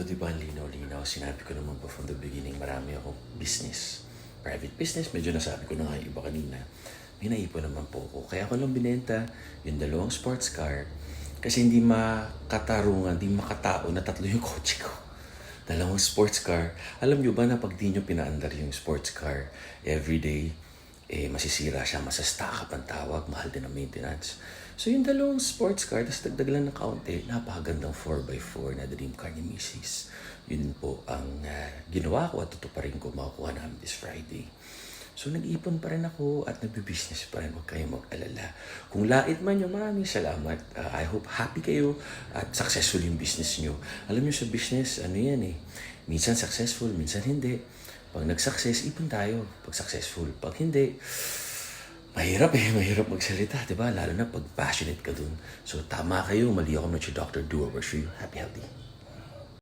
Ito di ba ang linaw-linaw? Sinabi ko naman po from the beginning, marami akong business. Private business, medyo nasabi ko na nga yung iba kanina. May naipon naman po ako. Kaya ako lang binenta yung dalawang sports car kasi hindi makatarungan, hindi makatao na tatlo yung kotse ko. Dalawang sports car. Alam nyo ba na pag di nyo pinaandar yung sports car everyday, eh, masisira siya, masastaka ang tawag, mahal din ang maintenance. So yung dalawang sports car, tapos dagdag lang ng kaunti, napakagandang 4x4 na dream car ni Mrs. Yun po ang ah, ginawa ko at tutuparin ko makukuha namin this Friday. So nag-ipon pa rin ako at nagbe-business pa rin. Huwag kayong mag-alala. Kung lait man nyo, maraming salamat. Uh, I hope happy kayo at successful yung business nyo. Alam nyo sa business, ano yan eh. Minsan successful, minsan hindi. Pag nag-success, ipon tayo. Pag successful. Pag hindi, mahirap eh. Mahirap magsalita, di ba? Lalo na pag passionate ka dun. So tama kayo. Mali ako not your doctor. Do what works for you. Happy, healthy.